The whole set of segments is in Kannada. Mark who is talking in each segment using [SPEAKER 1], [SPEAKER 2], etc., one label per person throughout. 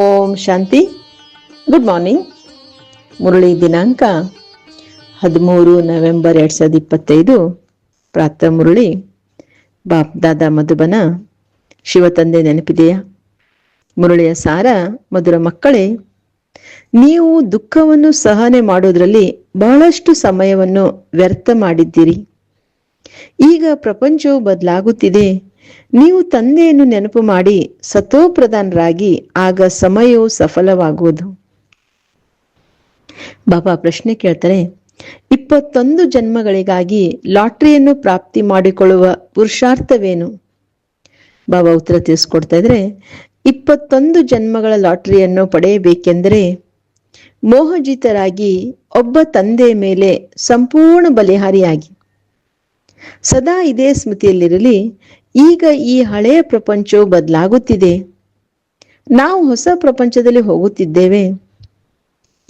[SPEAKER 1] ಓಂ ಶಾಂತಿ. ಗುಡ್ ಮಾರ್ನಿಂಗ್ ಮುರಳಿ ದಿನಾಂಕ ಹದಿಮೂರು ನವೆಂಬರ್ ಎರಡ್ ಸಾವಿರದ ಇಪ್ಪತ್ತೈದು. ಪ್ರಾತಃ ಮುರಳಿ. ಬಾಪ್ ದಾದಾ ಮಧುಬನ ಶಿವತಂದೆ ನೆನಪಿದೆಯಾ? ಮುರಳಿಯ ಸಾರ, ಮಧುರ ಮಕ್ಕಳೇ, ನೀವು ದುಃಖವನ್ನು ಸಹನೆ ಮಾಡೋದ್ರಲ್ಲಿ ಬಹಳಷ್ಟು ಸಮಯವನ್ನು ವ್ಯರ್ಥ ಮಾಡಿದ್ದೀರಿ. ಈಗ ಪ್ರಪಂಚವು ಬದಲಾಗುತ್ತಿದೆ. ನೀವು ತಂದೆಯನ್ನು ನೆನಪು ಮಾಡಿ ಸತೋಪ್ರಧಾನರಾಗಿ ಆಗ ಸಮಯವು ಸಫಲವಾಗುವುದು. ಬಾಬಾ ಪ್ರಶ್ನೆ ಕೇಳ್ತಾರೆ, ಇಪ್ಪತ್ತೊಂದು ಜನ್ಮಗಳಿಗಾಗಿ ಲಾಟ್ರಿಯನ್ನು ಪ್ರಾಪ್ತಿ ಮಾಡಿಕೊಳ್ಳುವ ಪುರುಷಾರ್ಥವೇನು? ಬಾಬಾ ಉತ್ತರ ತಿಳಿಸ್ಕೊಡ್ತಾ ಇದ್ರೆ, ಇಪ್ಪತ್ತೊಂದು ಜನ್ಮಗಳ ಲಾಟ್ರಿಯನ್ನು ಪಡೆಯಬೇಕೆಂದರೆ ಮೋಹಜಿತರಾಗಿ ಒಬ್ಬ ತಂದೆಯ ಮೇಲೆ ಸಂಪೂರ್ಣ ಬಲಿಹಾರಿಯಾಗಿ. ಸದಾ ಇದೇ ಸ್ಮೃತಿಯಲ್ಲಿರಲಿ ಈಗ ಈ ಹಳೆಯ ಪ್ರಪಂಚವು ಬದಲಾಗುತ್ತಿದೆ. ನಾವು ಹೊಸ ಪ್ರಪಂಚದಲ್ಲಿ ಹೋಗುತ್ತಿದ್ದೇವೆ.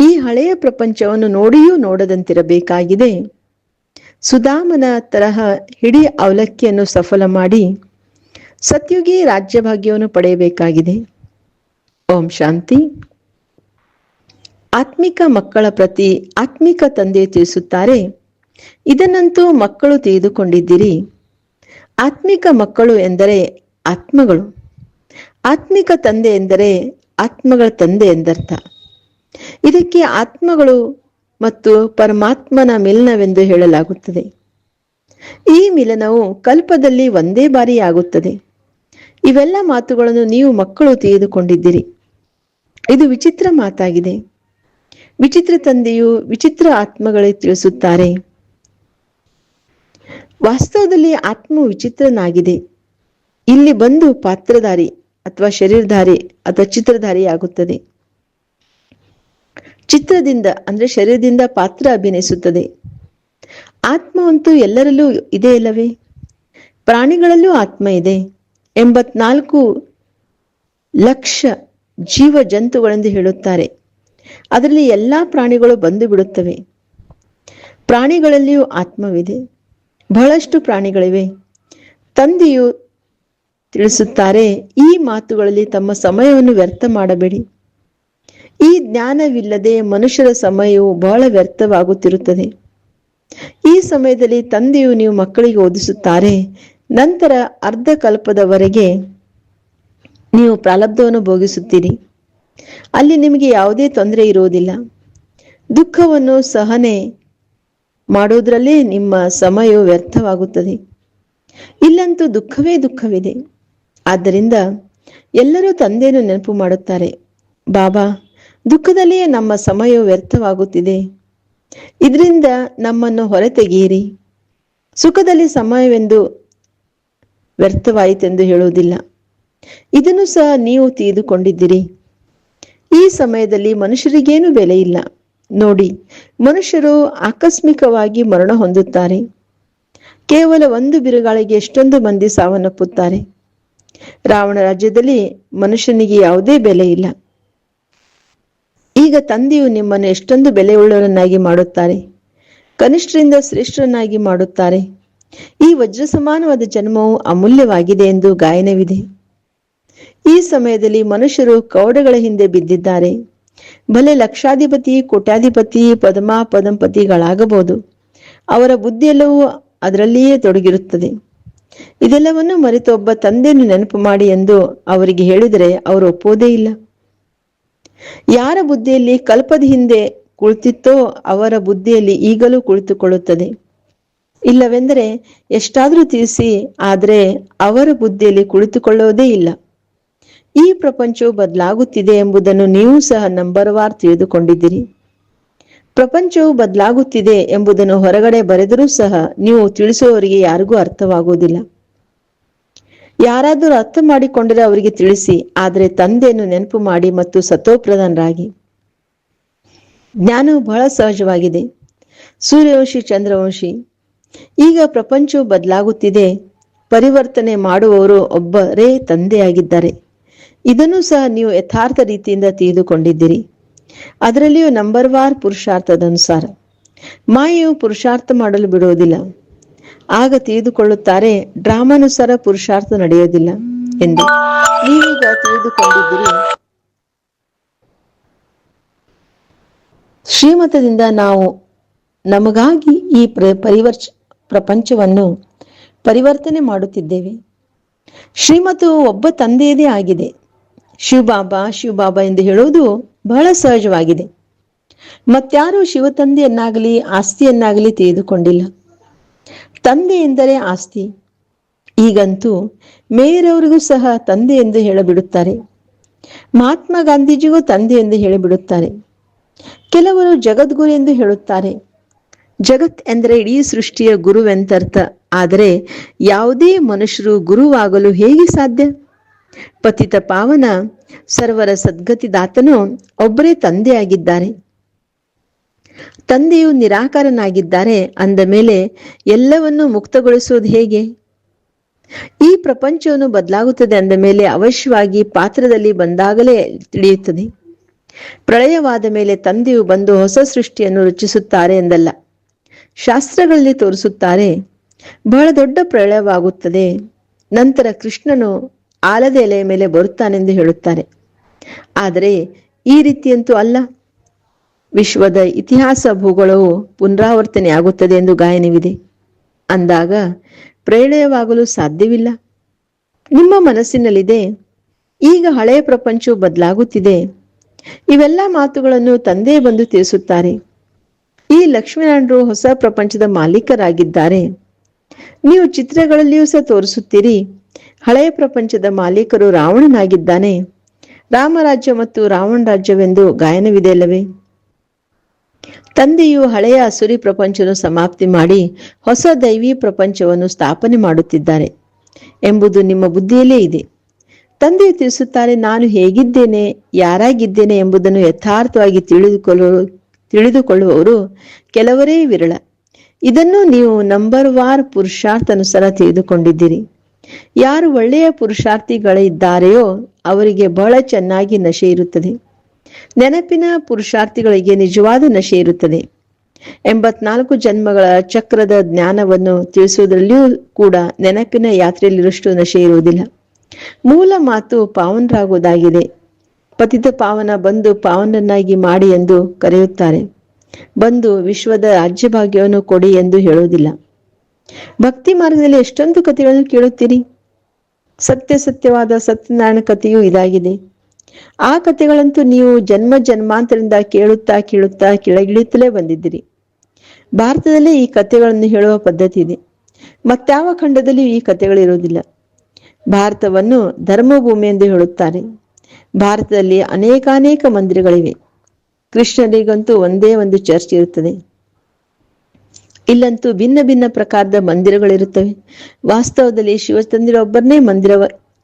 [SPEAKER 1] ಈ ಹಳೆಯ ಪ್ರಪಂಚವನ್ನು ನೋಡಿಯೂ ನೋಡದಂತಿರಬೇಕಾಗಿದೆ. ಸುಧಾಮನ ತರಹ ಹಿಡಿ ಅವಲಕ್ಕಿಯನ್ನು ಸಫಲ ಮಾಡಿ ಸತ್ಯುಗಿ ರಾಜ್ಯಭಾಗ್ಯವನ್ನು ಪಡೆಯಬೇಕಾಗಿದೆ. ಓಂ ಶಾಂತಿ. ಆತ್ಮಿಕ ಮಕ್ಕಳ ಪ್ರತಿ ಆತ್ಮಿಕ ತಂದೆ ತಿಳಿಸುತ್ತಾರೆ. ಇದನ್ನಂತೂ ಮಕ್ಕಳು ತಿಳಿದುಕೊಂಡಿದ್ದೀರಿ. ಆತ್ಮಿಕ ಮಕ್ಕಳು ಎಂದರೆ ಆತ್ಮಗಳು. ಆತ್ಮಿಕ ತಂದೆ ಎಂದರೆ ಆತ್ಮಗಳ ತಂದೆ ಎಂದರ್ಥ. ಇದಕ್ಕೆ ಆತ್ಮಗಳು ಮತ್ತು ಪರಮಾತ್ಮನ ಮಿಲನವೆಂದು ಹೇಳಲಾಗುತ್ತದೆ. ಈ ಮಿಲನವು ಕಲ್ಪದಲ್ಲಿ ಒಂದೇ ಬಾರಿ ಆಗುತ್ತದೆ ಇವೆಲ್ಲ ಮಾತುಗಳನ್ನು ನೀವು ಮಕ್ಕಳು ತೆಗೆದುಕೊಂಡಿದ್ದೀರಿ ಇದು ವಿಚಿತ್ರ ಮಾತಾಗಿದೆ. ವಿಚಿತ್ರ ತಂದೆಯು ವಿಚಿತ್ರ ಆತ್ಮಗಳೇ ತಿಳಿಸುತ್ತಾರೆ. ವಾಸ್ತವದಲ್ಲಿ ಆತ್ಮ ವಿಚಿತ್ರನಾಗಿದೆ. ಇಲ್ಲಿ ಬಂದು ಪಾತ್ರಧಾರಿ ಅಥವಾ ಶರೀರಧಾರಿ ಅಥವಾ ಚಿತ್ರಧಾರಿ ಆಗುತ್ತದೆ ಚಿತ್ರದಿಂದ ಅಂದ್ರೆ ಶರೀರದಿಂದ ಪಾತ್ರ ಅಭಿನಯಿಸುತ್ತದೆ. ಆತ್ಮವಂತೂ ಎಲ್ಲರಲ್ಲೂ ಇದೆ ಇಲ್ಲವೇ ಪ್ರಾಣಿಗಳಲ್ಲೂ ಆತ್ಮ ಇದೆ. ಎಂಬತ್ನಾಲ್ಕು ಲಕ್ಷ ಜೀವ ಜಂತುಗಳೆಂದು ಹೇಳುತ್ತಾರೆ. ಅದರಲ್ಲಿ ಎಲ್ಲಾ ಪ್ರಾಣಿಗಳು ಬಂದು ಬಿಡುತ್ತವೆ. ಪ್ರಾಣಿಗಳಲ್ಲಿಯೂ ಆತ್ಮವಿದೆ. ಬಹಳಷ್ಟು ಪ್ರಾಣಿಗಳಿವೆ. ತಂದೆಯು ತಿಳಿಸುತ್ತಾರೆ, ಈ ಮಾತುಗಳಲ್ಲಿ ತಮ್ಮ ಸಮಯವನ್ನು ವ್ಯರ್ಥ ಮಾಡಬೇಡಿ. ಈ ಜ್ಞಾನವಿಲ್ಲದೆ ಮನುಷ್ಯರ ಸಮಯವು ಬಹಳ ವ್ಯರ್ಥವಾಗುತ್ತಿರುತ್ತದೆ. ಈ ಸಮಯದಲ್ಲಿ ತಂದೆಯು ನೀವು ಮಕ್ಕಳಿಗೆ ಓದಿಸುತ್ತಾರೆ. ನಂತರ ಅರ್ಧ ಕಲ್ಪದವರೆಗೆ ನೀವು ಪ್ರಾರಬ್ಧವನ್ನು ಭೋಗಿಸುತ್ತೀರಿ. ಅಲ್ಲಿ ನಿಮಗೆ ಯಾವುದೇ ತೊಂದರೆ ಇರುವುದಿಲ್ಲ. ದುಃಖವನ್ನು ಸಹನೆ ಮಾಡುವುದರಲ್ಲೇ ನಿಮ್ಮ ಸಮಯ ವ್ಯರ್ಥವಾಗುತ್ತದೆ. ಇಲ್ಲಂತೂ ದುಃಖವೇ ದುಃಖವಿದೆ. ಆದ್ದರಿಂದ ಎಲ್ಲರೂ ತಂದೆಯನ್ನು ನೆನಪು ಮಾಡುತ್ತಾರೆ. ಬಾಬಾ, ದುಃಖದಲ್ಲಿಯೇ ನಮ್ಮ ಸಮಯ ವ್ಯರ್ಥವಾಗುತ್ತಿದೆ. ಇದರಿಂದ ನಮ್ಮನ್ನು ಹೊರತೆಗೆಯಿರಿ. ಸುಖದಲ್ಲಿ ಸಮಯವೆಂದು ವ್ಯರ್ಥವಾಯಿತೆಂದು ಹೇಳುವುದಿಲ್ಲ. ಇದನ್ನು ಸಹ ನೀವು ತಿಳಿದುಕೊಂಡಿದ್ದೀರಿ ಈ ಸಮಯದಲ್ಲಿ ಮನುಷ್ಯರಿಗೇನು ಬೆಲೆ ಇಲ್ಲ ನೋಡಿ, ಮನುಷ್ಯರು ಆಕಸ್ಮಿಕವಾಗಿ ಮರಣ ಹೊಂದುತ್ತಾರೆ. ಕೇವಲ ಒಂದು ಬಿರುಗಾಳಿಗೆ ಎಷ್ಟೊಂದು ಮಂದಿ ಸಾವನ್ನಪ್ಪುತ್ತಾರೆ. ರಾವಣ ರಾಜ್ಯದಲ್ಲಿ ಮನುಷ್ಯನಿಗೆ ಯಾವುದೇ ಬೆಲೆ ಇಲ್ಲ. ಈಗ ತಂದೆಯು ನಿಮ್ಮನ್ನು ಎಷ್ಟೊಂದು ಬೆಲೆಯುಳ್ಳವರನ್ನಾಗಿ ಮಾಡುತ್ತಾರೆ. ಕನಿಷ್ಠರಿಂದ ಶ್ರೇಷ್ಠರನ್ನಾಗಿ ಮಾಡುತ್ತಾರೆ. ಈ ವಜ್ರ ಸಮಾನವಾದ ಜನ್ಮವು ಅಮೂಲ್ಯವಾಗಿದೆ ಎಂದು ಗಾಯನವಿದೆ. ಈ ಸಮಯದಲ್ಲಿ ಮನುಷ್ಯರು ಕೌಡಗಳ ಹಿಂದೆ ಬಿದ್ದಿದ್ದಾರೆ. ಭಲೆ ಲಕ್ಷಾಧಿಪತಿ, ಕೋಟ್ಯಾಧಿಪತಿ, ಪದ್ಮ ಪದಂಪತಿಗಳಾಗಬಹುದು. ಅವರ ಬುದ್ಧಿಯೆಲ್ಲವೂ ಅದರಲ್ಲಿಯೇ ತೊಡಗಿರುತ್ತದೆ. ಇದೆಲ್ಲವನ್ನು ಮರೆತು ಒಬ್ಬ ತಂದೆಯನ್ನು ನೆನಪು ಮಾಡಿ ಎಂದು ಅವರಿಗೆ ಹೇಳಿದರೆ ಅವರು ಒಪ್ಪೋದೇ ಇಲ್ಲ. ಯಾರ ಬುದ್ಧಿಯಲ್ಲಿ ಕಲ್ಪದ ಹಿಂದೆ ಕುಳಿತಿತ್ತೋ ಅವರ ಬುದ್ಧಿಯಲ್ಲಿ ಈಗಲೂ ಕುಳಿತುಕೊಳ್ಳುತ್ತದೆ. ಇಲ್ಲವೆಂದರೆ ಎಷ್ಟಾದರೂ ತಿಳಿಸಿ, ಆದರೆ ಅವರ ಬುದ್ಧಿಯಲ್ಲಿ ಕುಳಿತುಕೊಳ್ಳೋದೇ ಇಲ್ಲ. ಈ ಪ್ರಪಂಚವು ಬದಲಾಗುತ್ತಿದೆ ಎಂಬುದನ್ನು ನೀವು ಸಹ ನಂಬರ್ ವಾರ್ ತಿಳಿದುಕೊಂಡಿದ್ದೀರಿ. ಪ್ರಪಂಚವು ಬದಲಾಗುತ್ತಿದೆ ಎಂಬುದನ್ನು ಹೊರಗಡೆ ಬರೆದರೂ ಸಹ ನೀವು ತಿಳಿಸುವವರಿಗೆ ಯಾರಿಗೂ ಅರ್ಥವಾಗುವುದಿಲ್ಲ. ಯಾರಾದರೂ ಅರ್ಥ ಮಾಡಿಕೊಂಡರೆ ಅವರಿಗೆ ತಿಳಿಸಿ, ಆದರೆ ತಂದೆಯನ್ನು ನೆನಪು ಮಾಡಿ ಮತ್ತು ಸತೋಪ್ರಧಾನರಾಗಿ ಜ್ಞಾನವು ಬಹಳ ಸಹಜವಾಗಿದೆ. ಸೂರ್ಯವಂಶಿ, ಚಂದ್ರವಂಶಿ. ಈಗ ಪ್ರಪಂಚವು ಬದಲಾಗುತ್ತಿದೆ. ಪರಿವರ್ತನೆ ಮಾಡುವವರು ಒಬ್ಬರೇ ತಂದೆಯಾಗಿದ್ದಾರೆ. ಇದನ್ನು ಸಹ ನೀವು ಯಥಾರ್ಥ ರೀತಿಯಿಂದ ತಿಳಿದುಕೊಂಡಿದ್ದೀರಿ. ಅದರಲ್ಲಿಯೂ ನಂಬರ್ ವಾರ್ ಪುರುಷಾರ್ಥದ ಅನುಸಾರ ಮಾಯೆಯು ಪುರುಷಾರ್ಥ ಮಾಡಲು ಬಿಡುವುದಿಲ್ಲ. ಆಗ ತಿಳಿದುಕೊಳ್ಳುತ್ತಾರೆ ಡ್ರಾಮಾನುಸಾರ ಪುರುಷಾರ್ಥ ನಡೆಯೋದಿಲ್ಲ ಎಂದು. ನೀವೀಗ ತಿಳಿದುಕೊಂಡಿದ್ದೀರಿ. ಶ್ರೀಮತದಿಂದ ನಾವು ನಮಗಾಗಿ ಈ ಪ್ರ, ಪರಿವರ್ಚ, ಪ್ರಪಂಚವನ್ನು ಪರಿವರ್ತನೆ ಮಾಡುತ್ತಿದ್ದೇವೆ. ಶ್ರೀಮತವು ಒಬ್ಬ ತಂದೆಯದೇ ಆಗಿದೆ. ಶಿವಬಾಬಾ ಶಿವಬಾಬಾ ಎಂದು ಹೇಳುವುದು ಬಹಳ ಸಹಜವಾಗಿದೆ. ಮತ್ಯಾರೂ ಶಿವತಂದೆಯನ್ನಾಗಲಿ, ಆಸ್ತಿಯನ್ನಾಗಲಿ ತಿಳಿದುಕೊಂಡಿಲ್ಲ. ತಂದೆ ಎಂದರೆ ಆಸ್ತಿ. ಈಗಂತೂ ಮೇಯರವರಿಗೂ ಸಹ ತಂದೆ ಎಂದು ಹೇಳಬಿಡುತ್ತಾರೆ. ಮಹಾತ್ಮ ಗಾಂಧೀಜಿಗೂ ತಂದೆ ಎಂದು ಹೇಳಿಬಿಡುತ್ತಾರೆ. ಕೆಲವರು ಜಗದ್ಗುರು ಎಂದು ಹೇಳುತ್ತಾರೆ. ಜಗತ್ ಎಂದರೆ ಇಡೀ ಸೃಷ್ಟಿಯ ಗುರುವೆಂತರ್ಥ. ಆದರೆ ಯಾವುದೇ ಮನುಷ್ಯರು ಗುರುವಾಗಲು ಹೇಗೆ ಸಾಧ್ಯ? ಪತಿತ ಪಾವನ ಸರ್ವರ ಸದ್ಗತಿದಾತನು ಒಬ್ಬರೇ ತಂದೆಯಾಗಿದ್ದಾರೆ. ತಂದೆಯು ನಿರಾಕಾರನಾಗಿದ್ದಾರೆ ಅಂದ ಮೇಲೆ ಎಲ್ಲವನ್ನೂ ಮುಕ್ತಗೊಳಿಸುವುದು ಹೇಗೆ? ಈ ಪ್ರಪಂಚವನ್ನು ಬದಲಾಗುತ್ತದೆ ಅಂದ ಮೇಲೆ ಅವಶ್ಯವಾಗಿ ಪಾತ್ರದಲ್ಲಿ ಬಂದಾಗಲೇ ತಿಳಿಯುತ್ತದೆ. ಪ್ರಳಯವಾದ ಮೇಲೆ ತಂದೆಯು ಬಂದು ಹೊಸ ಸೃಷ್ಟಿಯನ್ನು ರಚಿಸುತ್ತಾರೆ ಎಂದಲ್ಲ, ಶಾಸ್ತ್ರಗಳಲ್ಲಿ ತೋರಿಸುತ್ತಾರೆ, ಬಹಳ ದೊಡ್ಡ ಪ್ರಳಯವಾಗುತ್ತದೆ. ನಂತರ ಕೃಷ್ಣನು ಆಲದ ಎಲೆಯ ಮೇಲೆ ಬರುತ್ತಾನೆಂದು ಹೇಳುತ್ತಾರೆ ಆದರೆ ಈ ರೀತಿಯಂತೂ ಅಲ್ಲ. ವಿಶ್ವದ ಇತಿಹಾಸ ಭೂಗೋಳವು ಪುನರಾವರ್ತನೆಯಾಗುತ್ತದೆ ಎಂದು ಗಾಯನವಿದೆ. ಅಂದಾಗ ಪ್ರಳಯವಾಗಲು ಸಾಧ್ಯವಿಲ್ಲ. ನಿಮ್ಮ ಮನಸ್ಸಿನಲ್ಲಿದೆ. ಈಗ ಹಳೆಯ ಪ್ರಪಂಚವು ಬದಲಾಗುತ್ತಿದೆ. ಇವೆಲ್ಲ ಮಾತುಗಳನ್ನು ತಂದೆ ಬಂದು ತಿಳಿಸುತ್ತಾರೆ. ಈ ಲಕ್ಷ್ಮೀನಾರಾಯಣರು ಹೊಸ ಪ್ರಪಂಚದ ಮಾಲೀಕರಾಗಿದ್ದಾರೆ. ನೀವು ಚಿತ್ರಗಳಲ್ಲಿಯೂ ಸಹ ತೋರಿಸುತ್ತೀರಿ. ಹಳೆಯ ಪ್ರಪಂಚದ ಮಾಲೀಕರು ರಾವಣನಾಗಿದ್ದಾನೆ. ರಾಮರಾಜ್ಯ ಮತ್ತು ರಾವಣ ರಾಜ್ಯವೆಂದು ಗಾಯನವಿದೆ ಅಲ್ಲವೇ? ತಂದೆಯು ಹಳೆಯ ಅಸುರಿ ಪ್ರಪಂಚವನ್ನು ಸಮಾಪ್ತಿ ಮಾಡಿ ಹೊಸ ದೈವಿ ಪ್ರಪಂಚವನ್ನು ಸ್ಥಾಪನೆ ಮಾಡುತ್ತಿದ್ದಾರೆ ಎಂಬುದು ನಿಮ್ಮ ಬುದ್ಧಿಯಲ್ಲೇ ಇದೆ. ತಂದೆಯು ತಿಳಿಸುತ್ತಾರೆ, ನಾನು ಹೇಗಿದ್ದೇನೆ, ಯಾರಾಗಿದ್ದೇನೆ ಎಂಬುದನ್ನು ಯಥಾರ್ಥವಾಗಿ ತಿಳಿದುಕೊಳ್ಳುವ ತಿಳಿದುಕೊಳ್ಳುವವರು ಕೆಲವರೇ ವಿರಳ. ಇದನ್ನು ನೀವು ನಂಬರ್ ವಾರ್ ಪುರುಷಾರ್ಥನುಸಾರ ತಿಳಿದುಕೊಂಡಿದ್ದೀರಿ. ಯಾರು ಒಳ್ಳೆಯ ಪುರುಷಾರ್ಥಿಗಳಿದ್ದಾರೆಯೋ ಅವರಿಗೆ ಬಹಳ ಚೆನ್ನಾಗಿ ನಶೆ ಇರುತ್ತದೆ. ನೆನಪಿನ ಪುರುಷಾರ್ಥಿಗಳಿಗೆ ನಿಜವಾದ ನಶೆ ಇರುತ್ತದೆ. ಎಂಬತ್ನಾಲ್ಕು ಜನ್ಮಗಳ ಚಕ್ರದ ಜ್ಞಾನವನ್ನು ತಿಳಿಸುವುದರಲ್ಲಿಯೂ ಕೂಡ ನೆನಪಿನ ಯಾತ್ರೆಯಲ್ಲಿರುವಷ್ಟು ನಶೆ ಇರುವುದಿಲ್ಲ. ಮೂಲ ಮಾತು ಪಾವನರಾಗುವುದಾಗಿದೆ. ಪತಿತ ಪಾವನ ಬಂದು ಪಾವನನ್ನಾಗಿ ಮಾಡಿ ಎಂದು ಕರೆಯುತ್ತಾರೆ. ಬಂದು ವಿಶ್ವದ ರಾಜ್ಯಭಾಗ್ಯವನ್ನು ಕೊಡಿ ಎಂದು ಹೇಳುವುದಿಲ್ಲ. ಭಕ್ತಿ ಮಾರ್ಗದಲ್ಲಿ ಎಷ್ಟೊಂದು ಕಥೆಗಳನ್ನು ಕೇಳುತ್ತೀರಿ? ಸತ್ಯ ಸತ್ಯವಾದ ಸತ್ಯನಾರಾಯಣ ಕಥೆಯೂ ಇದಾಗಿದೆ. ಆ ಕಥೆಗಳಂತೂ ನೀವು ಜನ್ಮ ಜನ್ಮಾಂತರದಿಂದ ಕೇಳುತ್ತಾ ಕೇಳುತ್ತಾ ಕೆಳಗಿಳಿಯುತ್ತಲೇ ಬಂದಿದ್ದೀರಿ. ಭಾರತದಲ್ಲಿ ಈ ಕಥೆಗಳನ್ನು ಹೇಳುವ ಪದ್ಧತಿ ಇದೆ. ಮತ್ತಾವ ಖಂಡದಲ್ಲಿಯೂ ಈ ಕಥೆಗಳಿರುವುದಿಲ್ಲ. ಭಾರತವನ್ನು ಧರ್ಮಭೂಮಿ ಎಂದು ಹೇಳುತ್ತಾರೆ. ಭಾರತದಲ್ಲಿ ಅನೇಕಾನೇಕ ಮಂದಿರಗಳಿವೆ. ಕೃಷ್ಣರಿಗಂತೂ ಒಂದೇ ಒಂದು ಚರ್ಚ್ ಇರುತ್ತದೆ. ಇಲ್ಲಂತೂ ಭಿನ್ನ ಭಿನ್ನ ಪ್ರಕಾರದ ಮಂದಿರಗಳಿರುತ್ತವೆ. ವಾಸ್ತವದಲ್ಲಿ ಶಿವತಂದಿರ ಒಬ್ಬರನ್ನೇ ಮಂದಿರ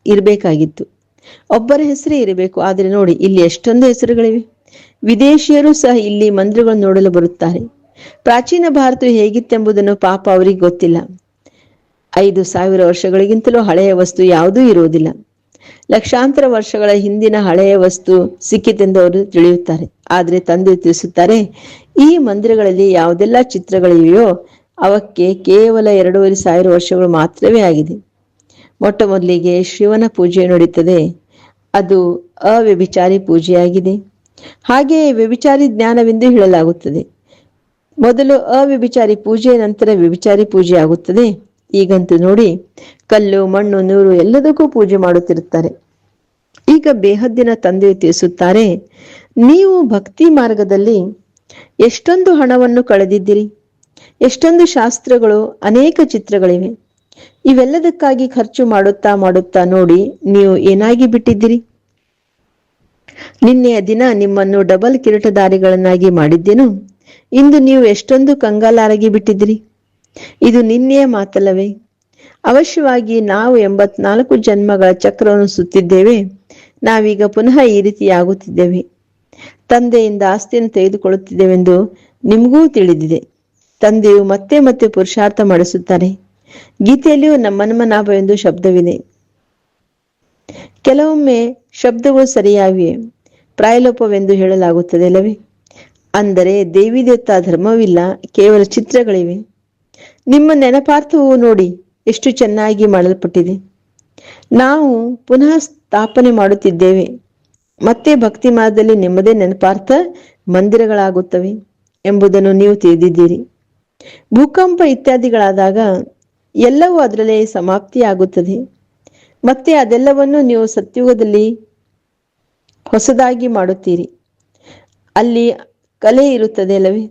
[SPEAKER 1] ಇರಬೇಕಾಗಿತ್ತು. ಒಬ್ಬರ ಹೆಸರೇ ಇರಬೇಕು. ಆದರೆ ನೋಡಿ, ಇಲ್ಲಿ ಎಷ್ಟೊಂದು ಹೆಸರುಗಳಿವೆ. ವಿದೇಶಿಯರು ಸಹ ಇಲ್ಲಿ ಮಂದಿರಗಳನ್ನು ನೋಡಲು ಬರುತ್ತಾರೆ. ಪ್ರಾಚೀನ ಭಾರತವು ಹೇಗಿತ್ತೆಂಬುದನ್ನು ಪಾಪ ಅವರಿಗೆ ಗೊತ್ತಿಲ್ಲ. ಐದು ಸಾವಿರ ವರ್ಷಗಳಿಗಿಂತಲೂ ಹಳೆಯ ವಸ್ತು ಯಾವುದೂ ಇರುವುದಿಲ್ಲ. ಲಕ್ಷಾಂತರ ವರ್ಷಗಳ ಹಿಂದಿನ ಹಳೆಯ ವಸ್ತು ಸಿಕ್ಕಿತೆಂದು ಅವರು ತಿಳಿಯುತ್ತಾರೆ. ಆದರೆ ತಂದೆ ತಿಳಿಸುತ್ತಾರೆ, ಈ ಮಂದಿರಗಳಲ್ಲಿ ಯಾವುದೆಲ್ಲ ಚಿತ್ರಗಳಿವೆಯೋ ಅವಕ್ಕೆ ಕೇವಲ ಎರಡೂವರೆ ಸಾವಿರ ವರ್ಷಗಳು ಮಾತ್ರವೇ ಆಗಿದೆ. ಮೊಟ್ಟ ಮೊದಲಿಗೆ ಶಿವನ ಪೂಜೆ ನಡೀತದೆ. ಅದು ಅವ್ಯಭಿಚಾರಿ ಪೂಜೆಯಾಗಿದೆ. ಹಾಗೆಯೇ ವ್ಯಭಿಚಾರಿ ಜ್ಞಾನವೆಂದು ಹೇಳಲಾಗುತ್ತದೆ. ಮೊದಲು ಅವ್ಯಭಿಚಾರಿ ಪೂಜೆ, ನಂತರ ವ್ಯಭಿಚಾರಿ ಪೂಜೆ ಆಗುತ್ತದೆ ಈಗಂತೂ ನೋಡಿ ಕಲ್ಲು, ಮಣ್ಣು, ನೀರು ಎಲ್ಲದಕ್ಕೂ ಪೂಜೆ ಮಾಡುತ್ತಿರುತ್ತಾರೆ. ಈಗ ಬೇಹದ್ದಿನ ತಂದೆ ತಿಳಿಸುತ್ತಾರೆ, ನೀವು ಭಕ್ತಿ ಮಾರ್ಗದಲ್ಲಿ ಎಷ್ಟೊಂದು ಹಣವನ್ನು ಕಳೆದಿದ್ದೀರಿ? ಎಷ್ಟೊಂದು ಶಾಸ್ತ್ರಗಳು, ಅನೇಕ ಚಿತ್ರಗಳಿವೆ. ಇವೆಲ್ಲದಕ್ಕಾಗಿ ಖರ್ಚು ಮಾಡುತ್ತಾ ಮಾಡುತ್ತಾ ನೋಡಿ ನೀವು ಏನಾಗಿ ಬಿಟ್ಟಿದ್ದೀರಿ? ನಿನ್ನೆಯ ದಿನ ನಿಮ್ಮನ್ನು ಡಬಲ್ ಕಿರೀಟಧಾರಿಗಳನ್ನಾಗಿ ಮಾಡಿದ್ದೇನು? ಇಂದು ನೀವು ಎಷ್ಟೊಂದು ಕಂಗಾಲಾರಾಗಿ ಬಿಟ್ಟಿದ್ದೀರಿ? ಇದು ನಿನ್ನೆಯ ಮಾತಲ್ಲವೇ? ಅವಶ್ಯವಾಗಿ ನಾವು ಎಂಬತ್ನಾಲ್ಕು ಜನ್ಮಗಳ ಚಕ್ರವನ್ನು ಸುತ್ತಿದ್ದೇವೆ. ನಾವೀಗ ಪುನಃ ಈ ರೀತಿಯಾಗುತ್ತಿದ್ದೇವೆ ತಂದೆಯಿಂದ ಆಸ್ತಿಯನ್ನು ತೆಗೆದುಕೊಳ್ಳುತ್ತಿದ್ದೇವೆಂದು ನಿಮಗೂ ತಿಳಿದಿದೆ. ತಂದೆಯು ಮತ್ತೆ ಮತ್ತೆ ಪುರುಷಾರ್ಥ ಮಾಡಿಸುತ್ತಾರೆ. ಗೀತೆಯಲ್ಲಿಯೂ ನಮ್ಮನ್ಮನಾಭವೆಂದು ಶಬ್ದವಿದೆ. ಕೆಲವೊಮ್ಮೆ ಶಬ್ದಗಳು ಸರಿಯಾಗಿವೆ ಪ್ರಾಯಲೋಪವೆಂದು ಹೇಳಲಾಗುತ್ತದೆ ಅಲ್ಲವೇ ಅಂದರೆ ದೇವಿದತ್ತ ಧರ್ಮವಿಲ್ಲ, ಕೇವಲ ಚಿತ್ರಗಳಿವೆ. ನಿಮ್ಮ ನೆನಪಾರ್ಥವು ನೋಡಿ ಎಷ್ಟು ಚೆನ್ನಾಗಿ ಮಾಡಲ್ಪಟ್ಟಿದೆ. ನಾವು ಪುನಃ ಸ್ಥಾಪನೆ ಮಾಡುತ್ತಿದ್ದೇವೆ. ಮತ್ತೆ ಭಕ್ತಿ ಮಾರ್ಗದಲ್ಲಿ ನಿಮ್ಮದೇ ನೆನಪಾರ್ಥ ಮಂದಿರಗಳಾಗುತ್ತವೆ ಎಂಬುದನ್ನು ನೀವು ತಿಳಿದಿದ್ದೀರಿ. ಭೂಕಂಪ ಇತ್ಯಾದಿಗಳಾದಾಗ ಎಲ್ಲವೂ ಅದರಲ್ಲೇ ಸಮಾಪ್ತಿಯಾಗುತ್ತದೆ. ಮತ್ತೆ ಅದೆಲ್ಲವನ್ನು ನೀವು ಸತ್ಯುಗದಲ್ಲಿ ಹೊಸದಾಗಿ ಮಾಡುತ್ತೀರಿ. ಅಲ್ಲಿ ಕಲೆ ಇರುತ್ತದೆ ಅಲ್ಲವೇ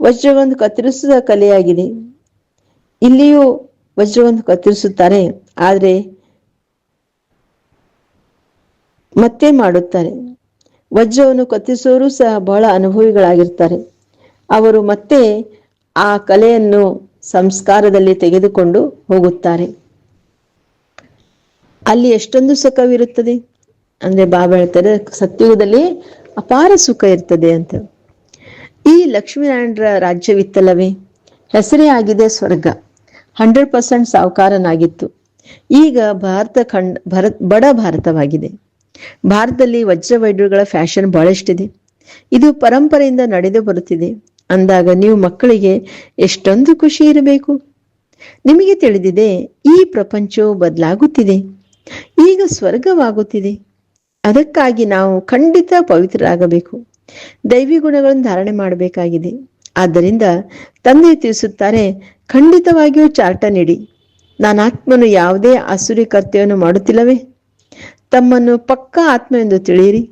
[SPEAKER 1] ವಜ್ರವೊಂದು ಕತ್ತರಿಸುವ ಕಲೆಯಾಗಿದೆ. ಇಲ್ಲಿಯೂ ವಜ್ರವನ್ನು ಕತ್ತರಿಸುತ್ತಾರೆ, ಆದರೆ ಮತ್ತೆ ಮಾಡುತ್ತಾರೆ. ವಜ್ರವನ್ನು ಕತ್ತರಿಸೋರು ಸಹ ಬಹಳ ಅನುಭವಿಗಳಾಗಿರ್ತಾರೆ ಅವರು ಮತ್ತೆ ಆ ಕಲೆಯನ್ನು ಸಂಸ್ಕಾರದಲ್ಲಿ ತೆಗೆದುಕೊಂಡು ಹೋಗುತ್ತಾರೆ. ಅಲ್ಲಿ ಎಷ್ಟೊಂದು ಸುಖವಿರುತ್ತದೆ? ಅಂದ್ರೆ ಬಾಬಾ ಹೇಳ್ತಾರೆ, ಸತ್ಯುಗದಲ್ಲಿ ಅಪಾರ ಸುಖ ಇರ್ತದೆ ಅಂತ. ಈ ಲಕ್ಷ್ಮೀನಾರಾಯಣರ ರಾಜ್ಯವಿತ್ತಲ್ಲವೇ? ಹೆಸರೇ ಆಗಿದೆ ಸ್ವರ್ಗ. ಹಂಡ್ರೆಡ್ ಪರ್ಸೆಂಟ್ ಸಾಹುಕಾರನಾಗಿತ್ತು. ಈಗ ಭಾರತ ಖಂಡ ಭರತ್ ಬಡ ಭಾರತವಾಗಿದೆ. ಭಾರತದಲ್ಲಿ ವಜ್ರ ವೈಡ್ಯಗಳ ಫ್ಯಾಷನ್ ಬಹಳಷ್ಟಿದೆ. ಇದು ಪರಂಪರೆಯಿಂದ ನಡೆದು ಬರುತ್ತಿದೆ. ಅಂದಾಗ ನೀವು ಮಕ್ಕಳಿಗೆ ಎಷ್ಟೊಂದು ಖುಷಿ ಇರಬೇಕು. ನಿಮಗೆ ತಿಳಿದಿದೆ, ಈ ಪ್ರಪಂಚವು ಬದಲಾಗುತ್ತಿದೆ. ಈಗ ಸ್ವರ್ಗವಾಗುತ್ತಿದೆ. ಅದಕ್ಕಾಗಿ ನಾವು ಖಂಡಿತ ಪವಿತ್ರರಾಗಬೇಕು. ದೈವಿ ಗುಣಗಳನ್ನು ಧಾರಣೆ ಮಾಡಬೇಕಾಗಿದೆ. ಆದ್ದರಿಂದ ತಂದೆ ತಿಳಿಸುತ್ತಾರೆ, ಖಂಡಿತವಾಗಿಯೂ ಚಾರ್ಟ ನೀಡಿ. ನಾನಾತ್ಮನು ಯಾವುದೇ ಅಸುರಿ ಕರ್ತವ್ಯವನ್ನು ಮಾಡುತ್ತಿಲ್ಲವೇ? ತಮ್ಮನ್ನು ಪಕ್ಕಾ ಆತ್ಮ ಎಂದು ತಿಳಿಯಿರಿ.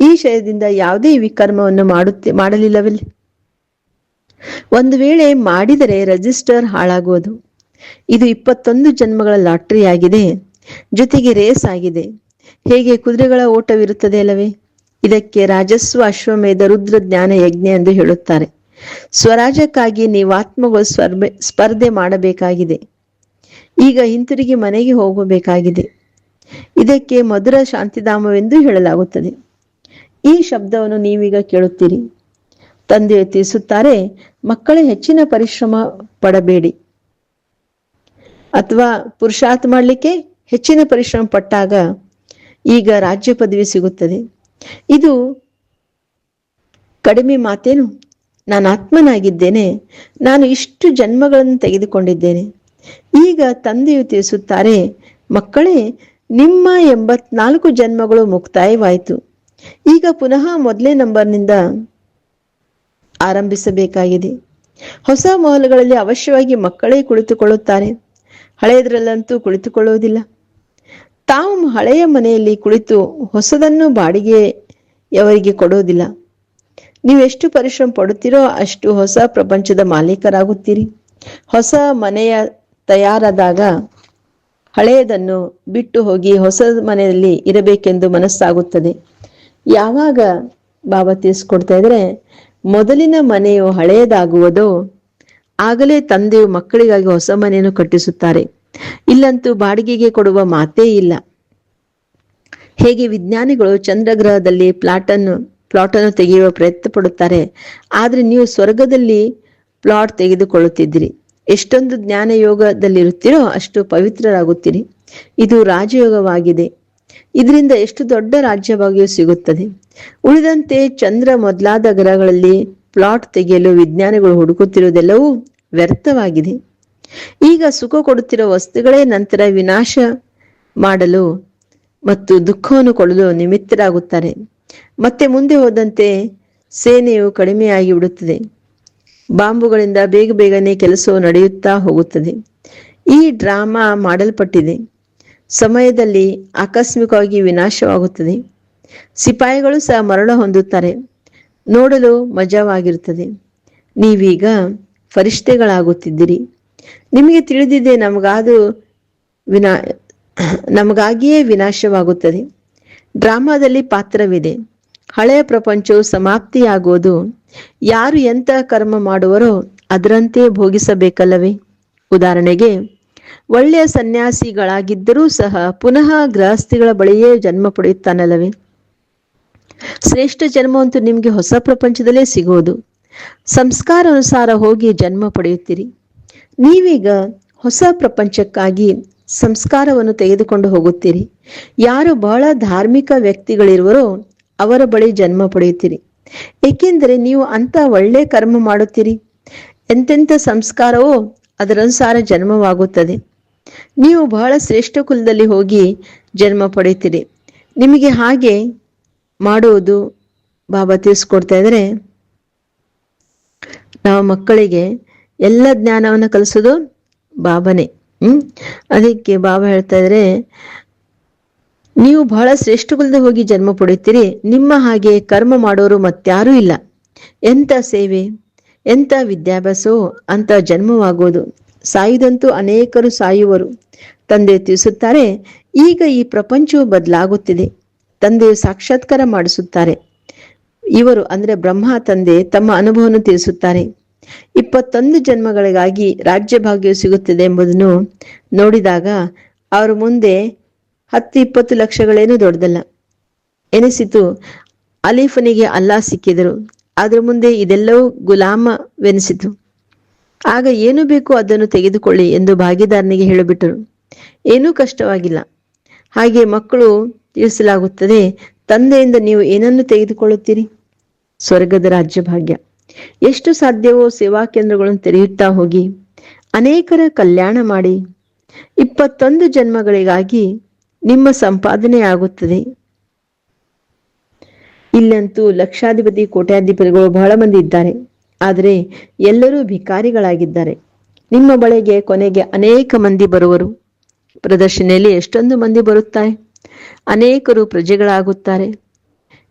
[SPEAKER 1] ಈ ಶಯದಿಂದ ಯಾವುದೇ ವಿಕರ್ಮವನ್ನು ಮಾಡುತ್ತೆ, ಮಾಡಲಿಲ್ಲವಲ್ಲಿ? ಒಂದು ವೇಳೆ ಮಾಡಿದರೆ ರಿಜಿಸ್ಟರ್ ಹಾಳಾಗುವುದು. ಇದು ಇಪ್ಪತ್ತೊಂದು ಜನ್ಮಗಳ ಲಾಟ್ರಿ ಆಗಿದೆ ಜೊತೆಗೆ ರೇಸ್ ಆಗಿದೆ. ಹೇಗೆ ಕುದುರೆಗಳ ಓಟವಿರುತ್ತದೆ ಅಲ್ಲವೇ? ಇದಕ್ಕೆ ರಾಜಸ್ವ, ಅಶ್ವಮೇಧ, ರುದ್ರ, ಜ್ಞಾನ, ಯಜ್ಞ ಎಂದು ಹೇಳುತ್ತಾರೆ. ಸ್ವರಾಜ್ಯಕ್ಕಾಗಿ ನೀವು ಆತ್ಮಗಳು ಸ್ಪರ್ಧೆ ಸ್ಪರ್ಧೆ ಮಾಡಬೇಕಾಗಿದೆ. ಈಗ ಹಿಂತಿರುಗಿ ಮನೆಗೆ ಹೋಗಬೇಕಾಗಿದೆ. ಇದಕ್ಕೆ ಮಧುರ ಶಾಂತಿಧಾಮವೆಂದು ಹೇಳಲಾಗುತ್ತದೆ. ಈ ಶಬ್ದವನ್ನು ನೀವೀಗ ಕೇಳುತ್ತೀರಿ. ತಂದೆ ತಿಳಿಸುತ್ತಾರೆ, ಮಕ್ಕಳೇ ಹೆಚ್ಚಿನ ಪರಿಶ್ರಮ ಪಡಬೇಡಿ. ಅಥವಾ ಪುರುಷಾರ್ಥ ಮಾಡಲಿಕ್ಕೆ ಹೆಚ್ಚಿನ ಪರಿಶ್ರಮ ಪಟ್ಟಾಗ ಈಗ ರಾಜ್ಯ ಪದವಿ ಸಿಗುತ್ತದೆ. ಇದು ಕಡಿಮೆ ಮಾತೇನು? ನಾನು ಆತ್ಮನಾಗಿದ್ದೇನೆ, ನಾನು ಇಷ್ಟು ಜನ್ಮಗಳನ್ನು ತೆಗೆದುಕೊಂಡಿದ್ದೇನೆ. ಈಗ ತಂದೆಯು ತಿಳಿಸುತ್ತಾರೆ, ಮಕ್ಕಳೇ, ನಿಮ್ಮ ಎಂಬತ್ನಾಲ್ಕು ಜನ್ಮಗಳು ಮುಕ್ತಾಯವಾಯಿತು. ಈಗ ಪುನಃ ಮೊದಲೇ ನಂಬರ್ನಿಂದ ಆರಂಭಿಸಬೇಕಾಗಿದೆ. ಹೊಸ ಮಹಲ್ಗಳಲ್ಲಿ ಅವಶ್ಯವಾಗಿ ಮಕ್ಕಳೇ ಕುಳಿತುಕೊಳ್ಳುತ್ತಾರೆ. ಹಳೆಯದರಲ್ಲಂತೂ ಕುಳಿತುಕೊಳ್ಳುವುದಿಲ್ಲ. ತಾವು ಹಳೆಯ ಮನೆಯಲ್ಲಿ ಕುಳಿತು ಹೊಸದನ್ನು ಬಾಡಿಗೆಯವರಿಗೆ ಕೊಡುವುದಿಲ್ಲ ಎಷ್ಟು ಪರಿಶ್ರಮ ಪಡುತ್ತೀರೋ ಅಷ್ಟು ಹೊಸ ಪ್ರಪಂಚದ ಮಾಲೀಕರಾಗುತ್ತೀರಿ. ಹೊಸ ಮನೆಯ ತಯಾರಾದಾಗ ಹಳೆಯದನ್ನು ಬಿಟ್ಟು ಹೋಗಿ ಹೊಸ ಮನೆಯಲ್ಲಿ ಇರಬೇಕೆಂದು ಮನಸ್ಸಾಗುತ್ತದೆ. ಯಾವಾಗ ಬಾಬಾ ತಿಳಿಸ್ಕೊಡ್ತಾ ಇದ್ರೆ, ಮೊದಲಿನ ಮನೆಯು ಹಳೆಯದಾಗುವುದೋ, ಆಗಲೇ ತಂದೆಯು ಮಕ್ಕಳಿಗಾಗಿ ಹೊಸ ಮನೆಯನ್ನು ಕಟ್ಟಿಸುತ್ತಾರೆ. ಇಲ್ಲಂತೂ ಬಾಡಿಗೆಗೆ ಕೊಡುವ ಮಾತೇ ಇಲ್ಲ. ಹೇಗೆ ವಿಜ್ಞಾನಿಗಳು ಚಂದ್ರಗ್ರಹದಲ್ಲಿ ಪ್ಲಾಟನ್ನು ಪ್ಲಾಟ್ ಅನ್ನು ತೆಗೆಯುವ ಪ್ರಯತ್ನ ಪಡುತ್ತಾರೆ ಆದ್ರೆ ನೀವು ಸ್ವರ್ಗದಲ್ಲಿ ಪ್ಲಾಟ್ ತೆಗೆದುಕೊಳ್ಳುತ್ತಿದ್ದೀರಿ. ಎಷ್ಟೊಂದು ಜ್ಞಾನ ಯೋಗದಲ್ಲಿರುತ್ತೀರೋ ಅಷ್ಟು ಪವಿತ್ರರಾಗುತ್ತೀರಿ. ಇದು ರಾಜಯೋಗವಾಗಿದೆ. ಇದರಿಂದ ಎಷ್ಟು ದೊಡ್ಡ ರಾಜ್ಯವಾಗಿಯೂ ಸಿಗುತ್ತದೆ. ಉಳಿದಂತೆ ಚಂದ್ರ ಮೊದಲಾದ ಗ್ರಹಗಳಲ್ಲಿ ಪ್ಲಾಟ್ ತೆಗೆಯಲು ವಿಜ್ಞಾನಿಗಳು ಹುಡುಕುತ್ತಿರುವುದೆಲ್ಲವೂ ವ್ಯರ್ಥವಾಗಿದೆ. ಈಗ ಸುಖ ಕೊಡುತ್ತಿರುವ ವಸ್ತುಗಳೇ ನಂತರ ವಿನಾಶ ಮಾಡಲು ಮತ್ತು ದುಃಖವನ್ನು ಕೊಡಲು ನಿಮಿತ್ತರಾಗುತ್ತಾರೆ. ಮತ್ತೆ ಮುಂದೆ ಹೋದಂತೆ ಸೇನೆಯು ಕಡಿಮೆಯಾಗಿ ಬಿಡುತ್ತದೆ. ಬಾಂಬುಗಳಿಂದ ಬೇಗ ಬೇಗನೆ ಕೆಲಸವು ನಡೆಯುತ್ತಾ ಹೋಗುತ್ತದೆ. ಈ ಡ್ರಾಮಾ ಮಾಡಲ್ಪಟ್ಟಿದೆ. ಸಮಯದಲ್ಲಿ ಆಕಸ್ಮಿಕವಾಗಿ ವಿನಾಶವಾಗುತ್ತದೆ. ಸಿಪಾಯಿಗಳು ಸಹ ಮರಣ ಹೊಂದುತ್ತಾರೆ. ನೋಡಲು ಮಜವಾಗಿರುತ್ತದೆ. ನೀವೀಗ ಫರಿಷ್ಠೆಗಳಾಗುತ್ತಿದ್ದೀರಿ ನಿಮಗೆ ತಿಳಿದಿದೆ ನಮಗಾದು ವಿನಾ ನಮಗಾಗಿಯೇ ವಿನಾಶವಾಗುತ್ತದೆ. ಡ್ರಾಮಾದಲ್ಲಿ ಪಾತ್ರವಿದೆ. ಹಳೆಯ ಪ್ರಪಂಚವು ಸಮಾಪ್ತಿಯಾಗುವುದು ಯಾರು ಎಂಥ ಕರ್ಮ ಮಾಡುವರೋ ಅದರಂತೆ ಭೋಗಿಸಬೇಕಲ್ಲವೇ? ಉದಾಹರಣೆಗೆ, ಒಳ್ಳೆಯ ಸನ್ಯಾಸಿಗಳಾಗಿದ್ದರೂ ಸಹ ಪುನಃ ಗೃಹಸ್ಥಿಗಳ ಬಳಿಯೇ ಜನ್ಮ ಪಡೆಯುತ್ತಾನಲ್ಲವೇ? ಶ್ರೇಷ್ಠ ಜನ್ಮವಂತೂ ನಿಮಗೆ ಹೊಸ ಪ್ರಪಂಚದಲ್ಲೇ ಸಿಗೋದು. ಸಂಸ್ಕಾರ ಅನುಸಾರ ಹೋಗಿ ಜನ್ಮ ಪಡೆಯುತ್ತೀರಿ. ನೀವೀಗ ಹೊಸ ಪ್ರಪಂಚಕ್ಕಾಗಿ ಸಂಸ್ಕಾರವನ್ನು ತೆಗೆದುಕೊಂಡು ಹೋಗುತ್ತೀರಿ. ಯಾರು ಬಹಳ ಧಾರ್ಮಿಕ ವ್ಯಕ್ತಿಗಳಿರುವರೋ ಅವರ ಬಳಿ ಜನ್ಮ ಪಡೆಯುತ್ತೀರಿ. ಏಕೆಂದರೆ ನೀವು ಅಂತ ಒಳ್ಳೆ ಕರ್ಮ ಮಾಡುತ್ತೀರಿ. ಎಂತೆಂಥ ಸಂಸ್ಕಾರವೋ ಅದರನುಸಾರ ಜನ್ಮವಾಗುತ್ತದೆ. ನೀವು ಬಹಳ ಶ್ರೇಷ್ಠ ಕುಲದಲ್ಲಿ ಹೋಗಿ ಜನ್ಮ ಪಡೆಯುತ್ತೀರಿ. ನಿಮಗೆ ಹಾಗೆ ಮಾಡುವುದು ಬಾಬಾ ತಿಳಿಸ್ಕೊಡ್ತಾ ಇದ್ರೆ ನಾವು ಮಕ್ಕಳಿಗೆ ಎಲ್ಲ ಜ್ಞಾನವನ್ನು ಕಲಿಸೋದು ಬಾಬನೇ. ಹ್ಮ್? ಅದಕ್ಕೆ ಬಾಬಾ ಹೇಳ್ತಾ ಇದ್ರೆ, ನೀವು ಬಹಳ ಶ್ರೇಷ್ಠ ಹೋಗಿ ಜನ್ಮ ಪಡೆಯುತ್ತೀರಿ. ನಿಮ್ಮ ಹಾಗೆ ಕರ್ಮ ಮಾಡೋರು ಮತ್ಯಾರೂ ಇಲ್ಲ. ಎಂತ ಸೇವೆ? ಎಂತ ವಿದ್ಯಾಭ್ಯಾಸೋ? ಅಂತ ಜನ್ಮವಾಗುವುದು ಸಾಯುದಂತೂ ಅನೇಕರು ಸಾಯುವರು. ತಂದೆ ತಿಳಿಸುತ್ತಾರೆ, ಈಗ ಈ ಪ್ರಪಂಚವು ಬದಲಾಗುತ್ತಿದೆ. ತಂದೆಯು ಸಾಕ್ಷಾತ್ಕಾರ ಮಾಡಿಸುತ್ತಾರೆ. ಇವರು ಅಂದ್ರೆ ಬ್ರಹ್ಮ, ತಂದೆ ತಮ್ಮ ಅನುಭವವನ್ನು ತಿಳಿಸುತ್ತಾರೆ. ಇಪ್ಪತ್ತೊಂದು ಜನ್ಮಗಳಿಗಾಗಿ ರಾಜ್ಯ ಭಾಗ್ಯ ಸಿಗುತ್ತದೆ ಎಂಬುದನ್ನು ನೋಡಿದಾಗ ಅವರ ಮುಂದೆ ಹತ್ತು ಇಪ್ಪತ್ತು ಲಕ್ಷಗಳೇನು ದೊಡ್ಡದಲ್ಲ. ಎನಿಸಿತು, ಅಲೀಫನಿಗೆ ಅಲ್ಲಾ ಸಿಕ್ಕಿದರು. ಅದರ ಮುಂದೆ ಇದೆಲ್ಲವೂ ಗುಲಾಮವೆನಿಸಿತು. ಆಗ ಏನು ಬೇಕೋ ಅದನ್ನು ತೆಗೆದುಕೊಳ್ಳಿ ಎಂದು ಭಾಗಿದಾರನಿಗೆ ಹೇಳಿಬಿಟ್ಟರು. ಏನೂ ಕಷ್ಟವಾಗಿಲ್ಲ. ಹಾಗೆ ಮಕ್ಕಳು ತಿಳಿಸಲಾಗುತ್ತದೆ ತಂದೆಯಿಂದ ನೀವು ಏನನ್ನು ತೆಗೆದುಕೊಳ್ಳುತ್ತೀರಿ? ಸ್ವರ್ಗದ ರಾಜ್ಯ ಭಾಗ್ಯ. ಎಷ್ಟು ಸಾಧ್ಯವೋ ಸೇವಾ ಕೇಂದ್ರಗಳನ್ನು ತೆರೆಯುತ್ತಾ ಹೋಗಿ. ಅನೇಕರ ಕಲ್ಯಾಣ ಮಾಡಿ. ಇಪ್ಪತ್ತೊಂದು ಜನ್ಮಗಳಿಗಾಗಿ ನಿಮ್ಮ ಸಂಪಾದನೆ ಆಗುತ್ತದೆ ಇಲ್ಲಂತೂ ಲಕ್ಷಾಧಿಪತಿ, ಕೋಟ್ಯಾಧಿಪತಿಗಳು ಬಹಳ ಮಂದಿ ಇದ್ದಾರೆ. ಆದರೆ ಎಲ್ಲರೂ ಭಿಕಾರಿಗಳಾಗಿದ್ದಾರೆ. ನಿಮ್ಮ ಬಳಿಗೆ, ಕೊನೆಗೆ ಅನೇಕ ಮಂದಿ ಬರುವರು. ಪ್ರದರ್ಶನೆಯಲ್ಲಿ ಎಷ್ಟೊಂದು ಮಂದಿ ಬರುತ್ತಾರೆ. ಅನೇಕರು ಪ್ರಜೆಗಳಾಗುತ್ತಾರೆ.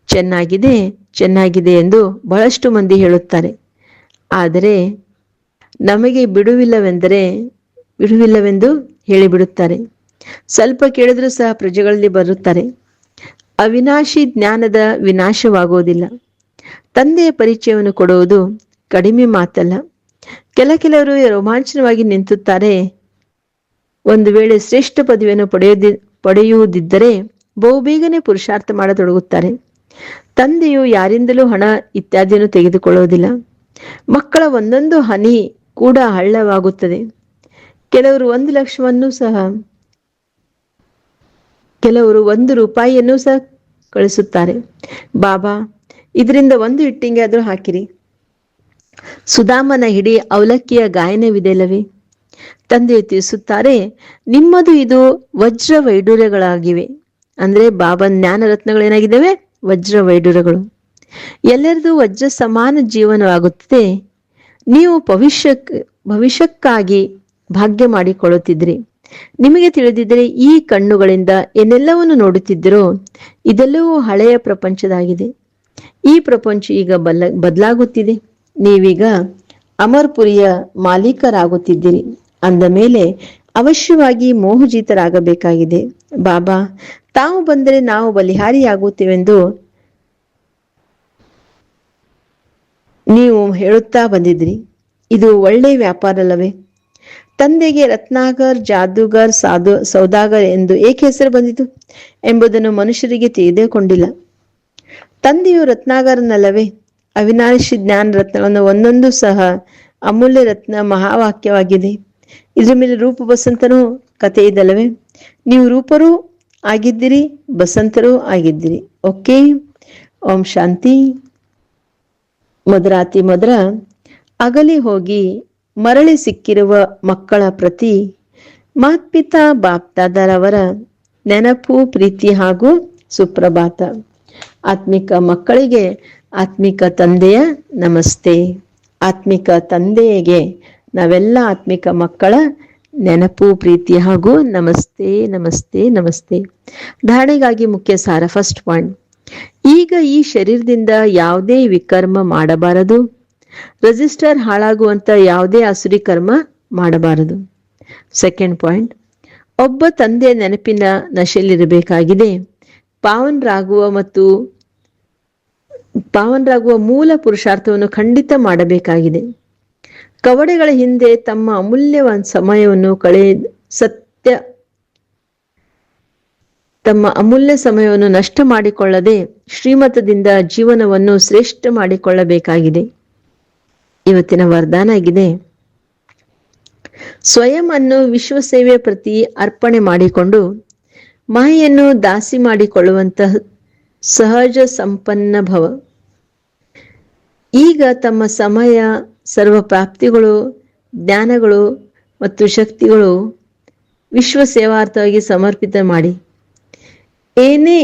[SPEAKER 1] ಚೆನ್ನಾಗಿದೆ ಚೆನ್ನಾಗಿದೆ ಎಂದು ಬಹಳಷ್ಟು ಮಂದಿ ಹೇಳುತ್ತಾರೆ. ಆದರೆ ನಮಗೆ ಬಿಡುವಿಲ್ಲವೆಂದರೆ, ಬಿಡುವಿಲ್ಲವೆಂದು ಹೇಳಿಬಿಡುತ್ತಾರೆ. ಸ್ವಲ್ಪ ಕೇಳಿದ್ರೂ ಸಹ ಪ್ರಜೆಗಳಲ್ಲಿ ಬರುತ್ತಾರೆ. ಅವಿನಾಶಿ ಜ್ಞಾನದ ವಿನಾಶವಾಗುವುದಿಲ್ಲ. ತಂದೆಯ ಪರಿಚಯವನ್ನು ಕೊಡುವುದು ಕಡಿಮೆ ಮಾತಲ್ಲ. ಕೆಲ ಕೆಲವರು ರೋಮಾಂಚನವಾಗಿ ನಿಂತುತ್ತಾರೆ. ಒಂದು ವೇಳೆ ಶ್ರೇಷ್ಠ ಪದವಿಯನ್ನು ಪಡೆಯದಿ, ಪಡೆಯುವುದಿದ್ದರೆ ಬಹುಬೇಗನೆ ಪುರುಷಾರ್ಥ ಮಾಡತೊಡಗುತ್ತಾರೆ. ತಂದೆಯು ಯಾರಿಂದಲೂ ಹಣ ಇತ್ಯಾದಿಯನ್ನು ತೆಗೆದುಕೊಳ್ಳುವುದಿಲ್ಲ. ಮಕ್ಕಳ ಒಂದೊಂದು ಹನಿ ಕೂಡ ಹಳ್ಳವಾಗುತ್ತದೆ. ಕೆಲವರು ಒಂದು ಲಕ್ಷವನ್ನು ಸಹ, ಕೆಲವರು ಒಂದು ರೂಪಾಯಿಯನ್ನು ಸಹ ಕಳಿಸುತ್ತಾರೆ. ಬಾಬಾ, ಇದರಿಂದ ಒಂದು ಇಟ್ಟಿಂಗೆ ಆದರೂ ಹಾಕಿರಿ. ಸುಧಾಮನ ಹಿಡಿ ಅವಲಕ್ಕಿಯ ಗಾಯನವಿದೆಯಲ್ಲವೇ? ತಂದೆ ತಿಳಿಸುತ್ತಾರೆ, ನಿಮ್ಮದು ಇದು ವಜ್ರ ವೈಡೂರ್ಯಗಳಾಗಿವೆ ಅಂದ್ರೆ ಬಾಬಾ ಜ್ಞಾನ ರತ್ನಗಳೇನಾಗಿದ್ದಾವೆ ವಜ್ರ ವೈಡೂರಗಳು ಎಲ್ಲರದು ವಜ್ರ ಸಮಾನ ಜೀವನವಾಗುತ್ತದೆ. ನೀವು ಭವಿಷ್ಯಕ್, ಭವಿಷ್ಯಕ್ಕಾಗಿ ಭಾಗ್ಯ ಮಾಡಿಕೊಳ್ಳುತ್ತಿದ್ರಿ ನಿಮಗೆ ತಿಳಿದಿದ್ದರೆ ಈ ಕಣ್ಣುಗಳಿಂದ ಏನೆಲ್ಲವನ್ನು ನೋಡುತ್ತಿದ್ದರೋ ಇದೆಲ್ಲವೂ ಹಳೆಯ ಪ್ರಪಂಚದಾಗಿದೆ. ಈ ಪ್ರಪಂಚ ಈಗ ಬಲ್ಲ ಬದಲಾಗುತ್ತಿದೆ. ನೀವೀಗ ಅಮರ್ಪುರಿಯ ಮಾಲೀಕರಾಗುತ್ತಿದ್ದೀರಿ. ಅಂದ ಮೇಲೆ ಅವಶ್ಯವಾಗಿ ಮೋಹಜಿತರಾಗಬೇಕಾಗಿದೆ. ಬಾಬಾ ತಾವು ಬಂದರೆ ನಾವು ಬಲಿಹಾರಿಯಾಗುತ್ತೇವೆಂದು ನೀವು ಹೇಳುತ್ತಾ ಬಂದಿದ್ರಿ ಇದು ಒಳ್ಳೆ ವ್ಯಾಪಾರ ಅಲ್ಲವೇ? ತಂದೆಗೆ ರತ್ನಾಗರ್ ಜಾದೂಗರ್, ಸಾಧು, ಸೌದಾಗರ್ ಎಂದು ಏಕೆ ಹೆಸರು ಬಂದಿತು ಎಂಬುದನ್ನು ಮನುಷ್ಯರಿಗೆ ತಿಳಿದುಕೊಂಡಿಲ್ಲ ತಂದೆಯು ರತ್ನಾಗರನಲ್ಲವೇ ಅವಿನಾಶಿ ಜ್ಞಾನ ರತ್ನವನ್ನು ಒಂದೊಂದು ಸಹ ಅಮೂಲ್ಯ ರತ್ನ ಮಹಾವಾಕ್ಯವಾಗಿದೆ. ಇದ್ರ ಮೇಲೆ ರೂಪ ಬಸಂತನೂ ಕಥೆ ಇದಲ್ಲವೇ? ನೀವು ರೂಪರೂ ಆಗಿದ್ದೀರಿ, ಬಸಂತರು ಆಗಿದ್ದೀರಿ. ಓಕೆ, ಓಂ ಶಾಂತಿ. ಮಧುರಾತಿ ಮಧುರ ಅಗಲಿ ಹೋಗಿ ಮರಳಿ ಸಿಕ್ಕಿರುವ ಮಕ್ಕಳ ಪ್ರತಿ ಮಾತ್ಪಿತಾ ಬಾಪ್ತಾದರವರ ನೆನಪು, ಪ್ರೀತಿ ಹಾಗೂ ಸುಪ್ರಭಾತ. ಆತ್ಮಿಕ ಮಕ್ಕಳಿಗೆ ಆತ್ಮಿಕ ತಂದೆಯ ನಮಸ್ತೆ. ಆತ್ಮಿಕ ತಂದೆಗೆ ನಾವೆಲ್ಲ ಆತ್ಮಿಕ ಮಕ್ಕಳ ನೆನಪು, ಪ್ರೀತಿ ಹಾಗೂ ನಮಸ್ತೆ ನಮಸ್ತೆ ನಮಸ್ತೆ. ಧಾರಣೆಗಾಗಿ ಮುಖ್ಯ ಸಾರ ಫಸ್ಟ್ ಪಾಯಿಂಟ್ ಈಗ ಈ ಶರೀರದಿಂದ ಯಾವುದೇ ವಿಕರ್ಮ ಮಾಡಬಾರದು. ರಿಜಿಸ್ಟರ್ ಹಾಳಾಗುವಂತ ಯಾವುದೇ ಅಸುರಿ ಕರ್ಮ ಮಾಡಬಾರದು. ಸೆಕೆಂಡ್ ಪಾಯಿಂಟ್ ಒಬ್ಬ ತಂದೆಯ ನೆನಪಿನ ನಶೆಯಲ್ಲಿರಬೇಕಾಗಿದೆ. ಪಾವನರಾಗುವ ಮತ್ತು ಪಾವನರಾಗುವ ಮೂಲ ಪುರುಷಾರ್ಥವನ್ನು ಖಂಡಿತ ಮಾಡಬೇಕಾಗಿದೆ. ಕವಡೆಗಳ ಹಿಂದೆ ತಮ್ಮ ಅಮೂಲ್ಯವಾದ ಸಮಯವನ್ನು ಕಳೆ ಸತ್ಯ ತಮ್ಮ ಅಮೂಲ್ಯ ಸಮಯವನ್ನು ನಷ್ಟ ಮಾಡಿಕೊಳ್ಳದೆ ಶ್ರೀಮತದಿಂದ ಜೀವನವನ್ನು ಶ್ರೇಷ್ಠ ಮಾಡಿಕೊಳ್ಳಬೇಕಾಗಿದೆ. ಇವತ್ತಿನ ವರದಾನ ಆಗಿದೆ. ಸ್ವಯಂ ಅನ್ನು ವಿಶ್ವ ಸೇವೆ ಪ್ರತಿ ಅರ್ಪಣೆ ಮಾಡಿಕೊಂಡು ಮಾಯೆಯನ್ನು ದಾಸಿ ಮಾಡಿಕೊಳ್ಳುವಂತಹ ಸಹಜ ಸಂಪನ್ನ ಭವ. ಈಗ ತಮ್ಮ ಸಮಯ ಸರ್ವ ಪ್ರಾಪ್ತಿಗಳು ಜ್ಞಾನಗಳು ಮತ್ತು ಶಕ್ತಿಗಳು ವಿಶ್ವ ಸೇವಾರ್ಥವಾಗಿ ಸಮರ್ಪಿತ ಮಾಡಿ. ಏನೇ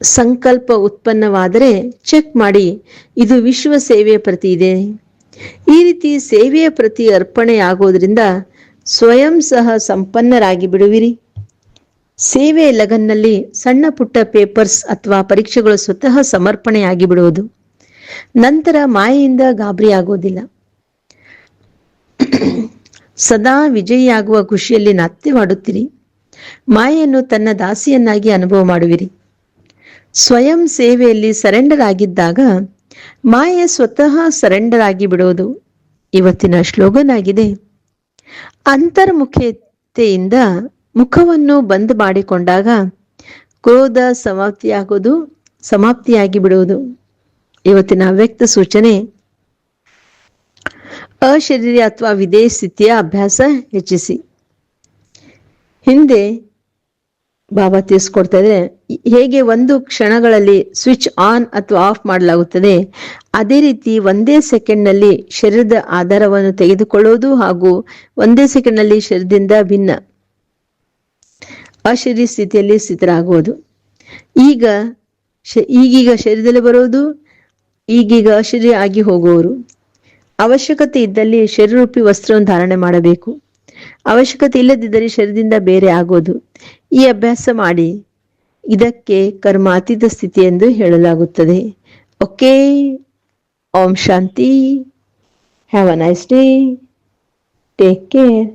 [SPEAKER 1] ಸಂಕಲ್ಪ ಉತ್ಪನ್ನವಾದರೆ ಚೆಕ್ ಮಾಡಿ, ಇದು ವಿಶ್ವ ಸೇವೆಯ ಪ್ರತಿ ಇದೆ. ಈ ರೀತಿ ಸೇವೆಯ ಪ್ರತಿ ಅರ್ಪಣೆಯಾಗೋದ್ರಿಂದ ಸ್ವಯಂ ಸಹ ಸಂಪನ್ನರಾಗಿ ಬಿಡುವಿರಿ. ಸೇವೆ ಲಗನ್ನಲ್ಲಿ ಸಣ್ಣ ಪುಟ್ಟ ಪೇಪರ್ಸ್ ಅಥವಾ ಪರೀಕ್ಷೆಗಳು ಸ್ವತಃ ಸಮರ್ಪಣೆಯಾಗಿ ಬಿಡುವುದು ನಂತರ ಮಾಯೆಯಿಂದ ಗಾಬರಿ ಆಗೋದಿಲ್ಲ. ಸದಾ ವಿಜಯಿಯಾಗುವ ಖುಷಿಯಲ್ಲಿ ನಾತ್ಯ ಮಾಡುತ್ತೀರಿ. ಮಾಯೆಯನ್ನು ತನ್ನ ದಾಸಿಯನ್ನಾಗಿ ಅನುಭವ ಮಾಡುವಿರಿ. ಸ್ವಯಂ ಸೇವೆಯಲ್ಲಿ ಸರೆಂಡರ್ ಆಗಿದ್ದಾಗ ಮಾಯೆ ಸ್ವತಃ ಸರೆಂಡರ್ ಆಗಿ ಬಿಡುವುದು ಇವತ್ತಿನ ಸ್ಲೋಗನ್ ಆಗಿದೆ ಅಂತರ್ಮುಖತೆಯಿಂದ ಮುಖವನ್ನು ಬಂದ್ ಮಾಡಿಕೊಂಡಾಗ ಕ್ರೋಧ ಸಮಾಪ್ತಿಯಾಗೋದು ಸಮಾಪ್ತಿಯಾಗಿ ಬಿಡುವುದು ಇವತ್ತಿನ ಅವ್ಯಕ್ತ ಸೂಚನೆ, ಅಶರೀರಿ ಅಥವಾ ವಿದೇಶ ಸ್ಥಿತಿಯ ಅಭ್ಯಾಸ ಹೆಚ್ಚಿಸಿ. ಹಿಂದೆ ಬಾಬಾ ತಿಳಿಸ್ಕೊಡ್ತಾ ಇದ್ರೆ, ಹೇಗೆ ಒಂದು ಕ್ಷಣಗಳಲ್ಲಿ ಸ್ವಿಚ್ ಆನ್ ಅಥವಾ ಆಫ್ ಮಾಡಲಾಗುತ್ತದೆ, ಅದೇ ರೀತಿ ಒಂದೇ ಸೆಕೆಂಡ್ನಲ್ಲಿ ಶರೀರದ ಆಧಾರವನ್ನು ತೆಗೆದುಕೊಳ್ಳುವುದು ಹಾಗೂ ಒಂದೇ ಸೆಕೆಂಡ್ನಲ್ಲಿ ಶರೀರದಿಂದ ಭಿನ್ನ ಅಶರೀರ ಸ್ಥಿತಿಯಲ್ಲಿ ಸ್ಥಿತರಾಗುವುದು. ಈಗ ಈಗೀಗ ಶರೀರದಲ್ಲಿ ಬರುವುದು, ಈಗೀಗ ಅಶರೀರ ಆಗಿ ಹೋಗುವವರು ಅವಶ್ಯಕತೆ ಇದ್ದಲ್ಲಿ ಶರೀರೂಪಿ ವಸ್ತ್ರವನ್ನು ಧಾರಣೆ ಮಾಡಬೇಕು. ಅವಶ್ಯಕತೆ ಇಲ್ಲದಿದ್ದರೆ ಶರೀರದಿಂದ ಬೇರೆ ಆಗೋದು ಈ ಅಭ್ಯಾಸ ಮಾಡಿ ಇದಕ್ಕೆ ಕರ್ಮ ಅತೀತ ಸ್ಥಿತಿ ಎಂದು ಹೇಳಲಾಗುತ್ತದೆ. ಓಕೆ, ಓಂ ಶಾಂತಿ, have a nice day, take care.